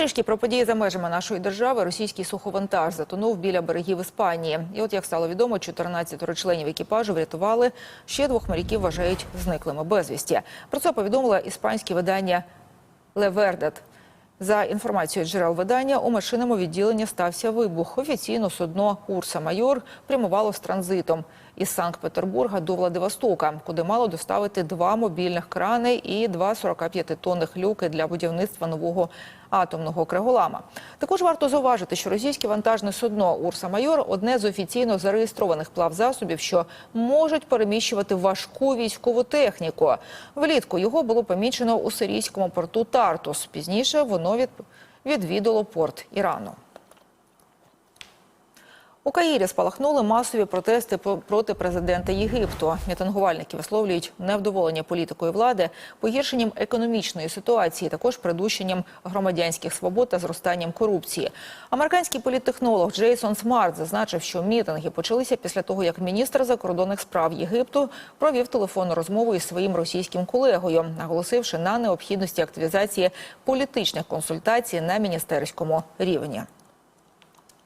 трішки про події за межами нашої держави. Російський суховантаж затонув біля берегів Іспанії. І от як стало відомо, 14 членів екіпажу врятували. Ще двох моряків вважають зниклими безвісті. Про це повідомило іспанське видання Левердет. За інформацією джерел видання, у машинному відділенні стався вибух. Офіційно судно Урса Майор прямувало з транзитом із Санкт-Петербурга до Владивостока, куди мало доставити два мобільних крани і два 45-тонних люки для будівництва нового атомного криголама. Також варто зауважити, що російське вантажне судно Урса Майор одне з офіційно зареєстрованих плавзасобів, що можуть переміщувати важку військову техніку. Влітку його було помічено у сирійському порту Тартус. Пізніше воно від... відвідало порт Ірану. У Каїрі спалахнули масові протести проти президента Єгипту. Мітингувальники висловлюють невдоволення політикою влади, погіршенням економічної ситуації, також придушенням громадянських свобод та зростанням корупції. Американський політтехнолог Джейсон Смарт зазначив, що мітинги почалися після того, як міністр закордонних справ Єгипту провів телефонну розмову із своїм російським колегою, наголосивши на необхідності активізації політичних консультацій на міністерському рівні.